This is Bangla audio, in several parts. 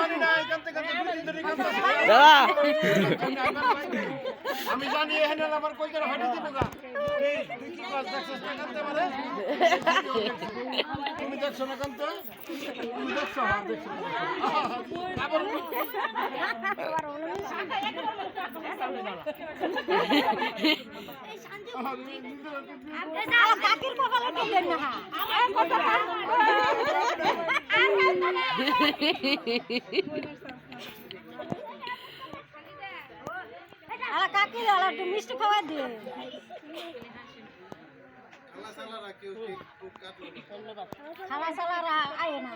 পানি নাই কানতে কানতে দুদিন ধরে কানতেছি। দাদা। আমি জানি এখানে আমার কই করে ফাটি দিব এই তুই কি কাজ দেখছিস না কানতে পারে তুমি দেখছ না কানতে? তুমি দেখছ? হ্যাঁ দেখছ। আবার আরে নিজের হাতে দিয়ে কাকির আলা একটু মিষ্টি খাওয়া দিয়ে খালা সালারা আয় না।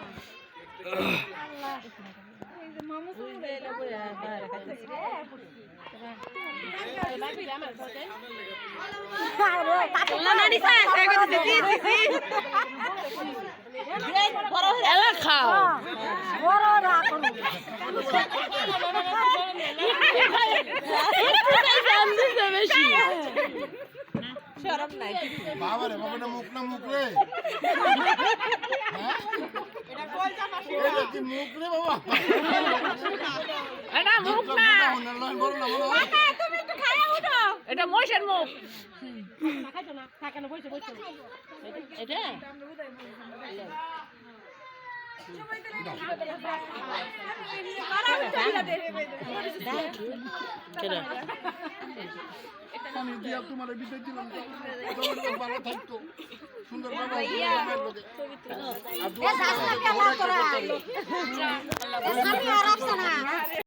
এলা খাও। বাবা রে বাবা মুখ না মুখ রে। হ্যাঁ? এটা মুখ রে বাবা? এটা মুখ না এটা মহিষের মুখ। এটা? আমি দিয়া তোমার বিদায় দিলাম ভালো থাকতো সুন্দর